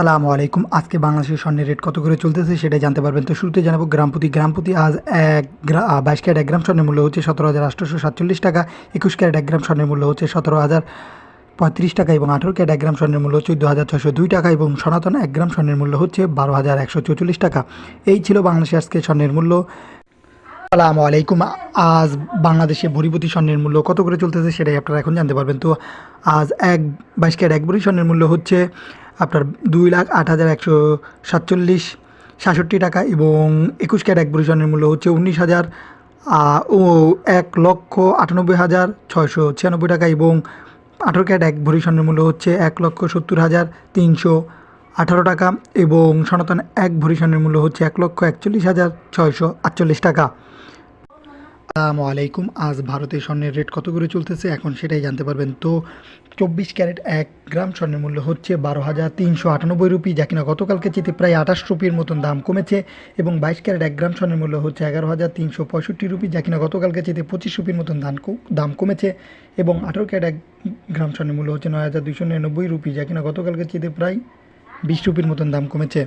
সালামু আলাইকুম। আজকে বাংলাদেশের স্বর্ণের রেট কত করে চলতেছে সেটাই জানতে পারবেন। তো শুরুতে জানাব গ্রামপতি। গ্রামপতি আজ এক বাইশ ক্যারেট এক গ্রাম স্বর্ণের মূল্য হচ্ছে সতেরো হাজার আটশোশো সাতচল্লিশ টাকা। একুশ ক্যারেট এক গ্রাম স্বর্ণের মূল্য হচ্ছে সতেরো হাজার পঁয়ত্রিশ টাকা এবং আঠেরো ক্যারেট এক গ্রাম স্বর্ণের মূল্য চোদ্দ হাজার ছশো দুই টাকা এবং সনাতন এক গ্রাম স্বর্ণের মূল্য হচ্ছে বারো হাজার একশো চৌচল্লিশ টাকা। এই ছিল বাংলাদেশের আজকে স্বর্ণের মূল্য। আসসালামু আলাইকুম। আজ বাংলাদেশে ভরিপতি স্বর্ণের মূল্য কত করে চলতেছে সেটাই আপনারা এখন জানতে পারবেন। তো আজ এক বাইশ ক্যারেট এক ভরি স্বর্ণের মূল্য হচ্ছে আপনার দুই লাখ আট হাজার একশো সাতচল্লিশ সাতষট্টি টাকা এবং একুশ ক্যারেট এক ভরি মূল্য হচ্ছে উনিশ হাজার ও এক লক্ষ আটানব্বই হাজার ছয়শো ছিয়ানব্বই টাকা এবং আঠেরো ক্যারেট এক ভরি মূল্য হচ্ছে এক লক্ষ সত্তর হাজার তিনশো আঠারো টাকা এবং সনাতন এক ভরি স্বর্ণের মূল্য হচ্ছে এক লক্ষ একচল্লিশ হাজার ছয়শো আটচল্লিশ টাকা। আসসালামু আলাইকুম। আজ ভারতে স্বর্ণের রেট কত করে চলতেছে? এখন সেটাই জানতে পারবেন। তো চব্বিশ ক্যারেট এক গ্রাম স্বর্ণের মূল্য হচ্ছে বারো হাজার তিনশো আটানব্বই রুপি, যা কিনা গতকালকে চেতে প্রায় আঠাশ রুপির মতন দাম কমেছে, এবং বাইশ ক্যারেট এক গ্রাম স্বর্ণের মূল্য হচ্ছে এগারো হাজার তিনশো পঁয়ষট্টি রুপি, যা কিনা গতকালকে চেতে পঁচিশ রুপির মতন দাম দাম কমেছে, এবং আঠেরো ক্যারেট এক গ্রাম স্বর্ণের মূল্য হচ্ছে নয় হাজার দুইশো নিরানব্বই রুপি, যা কিনা গতকালকে চেতে প্রায় বিশ রুপির মতন দাম কমেছে।